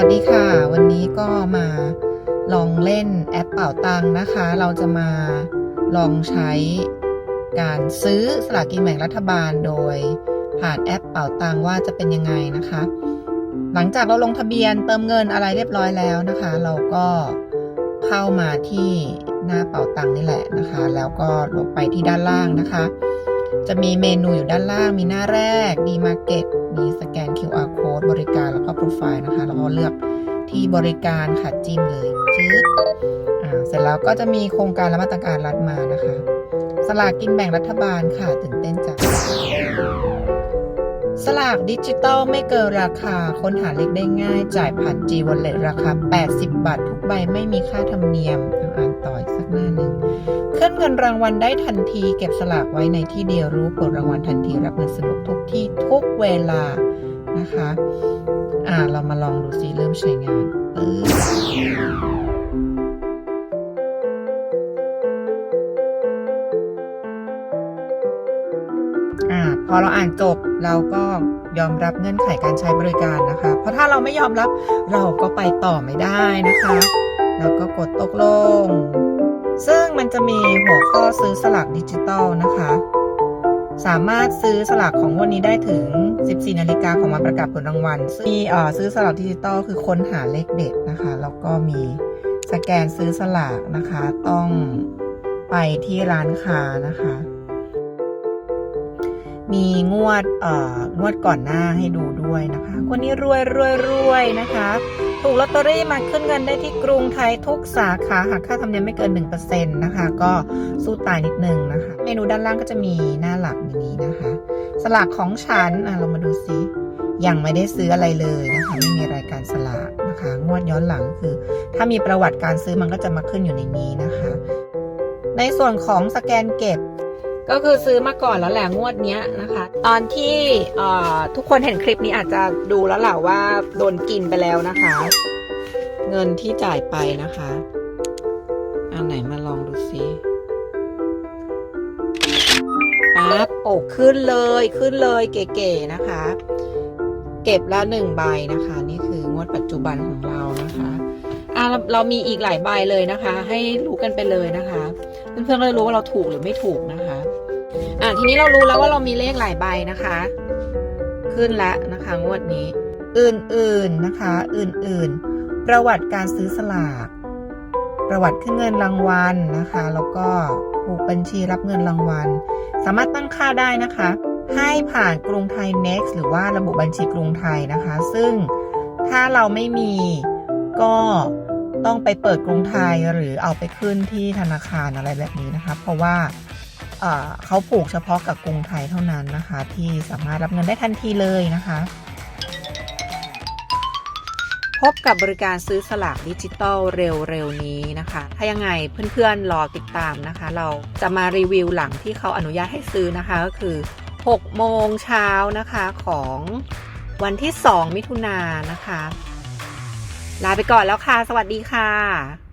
วัสดีค่ะ วันนี้ก็มาลองเล่นแอปเป่าตังนะคะ เราจะมาลองใช้การซื้อสลากกินแบ่งรัฐบาลโดยผ่านแอปเป่าตังว่าจะเป็นยังไงนะคะ หลังจากเราลงทะเบียนเติมเงินอะไรเรียบร้อยแล้วนะคะ เราก็เข้ามาที่หน้าเป่าตังนี่แหละนะคะ แล้วก็ลงไปที่ด้านล่างนะคะ จะมีเมนูอยู่ด้านล่างมีหน้าแรกดีมาร์เก็ตมีสแกน QR ริการแล้วก็โปรไฟล์นะคะ แล้วก็เลือกที่บริการค่ะจิ้มเลยจืดอ่าเสร็จแล้วก็จะมีโครงการและมาตรการรัฐมานะคะ สลากกินแบ่งรัฐบาลค่ะตื่นเต้นจังสลากดิจิตอลไม่เกินราคา ค้นหาเลขได้ง่าย จ่ายผ่าน G Wallet ราคา 80 บาท ทุกใบไม่มีค่าธรรมเนียมอ่านต่ออีกสักหน้าหนึ่งขึ้นเงินรางวัลได้ทันที เก็บสลากไว้ในที่เดียวรู้ผลรางวัลทันทีรับเงินสนุกทุกที่ทุกเวลานะคะ อ่าเรามาลองดูซิเริ่มใช้งานปึ๊บอ่าพอเราอ่านจบเราก็ยอมรับเงื่อนไขการใช้บริการนะคะ เพราะถ้าเราไม่ยอมรับเราก็ไปต่อไม่ได้นะคะ แล้วก็กดตกลง ซึ่งมันจะมีหัวข้อซื้อสลากดิจิตอลนะคะ สามารถซื้อสลากของงวันนี้ได้ถึง 14 นาฬิกาของวันประกาศผลรางวัลมีเอ่อซื้อสลากดิจิตอลคือค้นหาเลขเด็ดนะคะ แล้วก็มีสแกนซื้อสลากนะคะ ต้องไปที่ร้านค้านะคะ มีงวดเอ่องวดก่อนหน้าให้ดูด้วยนะคะ คนนี้รวยรวยรวยนะคะ ถูกลอตเตอรี่มาขึ้นเงินได้ที่กรุงไทยทุกสาขาหากค่าธรรมเนียมไม่เกิน 1%นะคะ ก็สู้ตายนิดนึงนะคะ เมนูด้านล่างก็จะมีหน้าหลักอย่างนี้นะคะ สลากของฉันอะเรามาดูซิยังไม่ได้ซื้ออะไรเลยนะคะ ไม่มีรายการสลากนะคะ งวดย้อนหลังคือ ถ้ามีประวัติการซื้อมันก็จะมาขึ้นอยู่ในนี้นะคะ ในส่วนของสแกนเก็บ ก็คือซื้อมาก่อนแล้วแหละงวดเนี้ยนะคะ ตอนที่ทุกคนเห็นคลิปนี้อาจจะดูแล้วแหละว่าโดนกินไปแล้วนะคะ เงินที่จ่ายไปนะคะอันไหนมาลองดูซิปั๊บโอ้ขึ้นเลยขึ้นเลยเก๋ๆนะคะ เก็บแล้วหนึ่งใบนะคะ นี่คืองวดปัจจุบันของเรานะคะ อะเราเรามีอีกหลายใบเลยนะคะ ให้รู้กันไปเลยนะคะ เพื่อนๆก็จะรู้ว่าเราถูกหรือไม่ถูกนะคะ อะทีนี้เรารู้แล้วว่าเรามีเลขหลายใบนะคะ ขึ้นแล้วนะคะงวดนี้ อื่นๆนะคะ อื่นๆ ประวัติการซื้อสลากประวัติขึ้นเงินรางวัลนะคะ แล้วก็ผูกบัญชีรับเงินรางวัล สามารถตั้งค่าได้นะคะ ให้ผ่านกรุงไทย next หรือว่าระบบบัญชีกรุงไทยนะคะ ซึ่งถ้าเราไม่มีก็ ต้องไปเปิดกรุงไทยหรือเอาไปขึ้นที่ธนาคารอะไรแบบนี้นะคะ เพราะว่าเขาผูกเฉพาะกับกรุงไทยเท่านั้นนะคะ ที่สามารถรับเงินได้ทันทีเลยนะคะ พบกับบริการซื้อสลากดิจิตอลเร็วๆนี้นะคะ ถ้ายังไงเพื่อนๆรอติดตามนะคะ เราจะมารีวิวหลังที่เขาอนุญาตให้ซื้อนะคะก็คือ 6 โมงเช้านะคะของวันที่ 2 มิถุนายนนะคะ ลาไปก่อนแล้วค่ะ สวัสดีค่ะ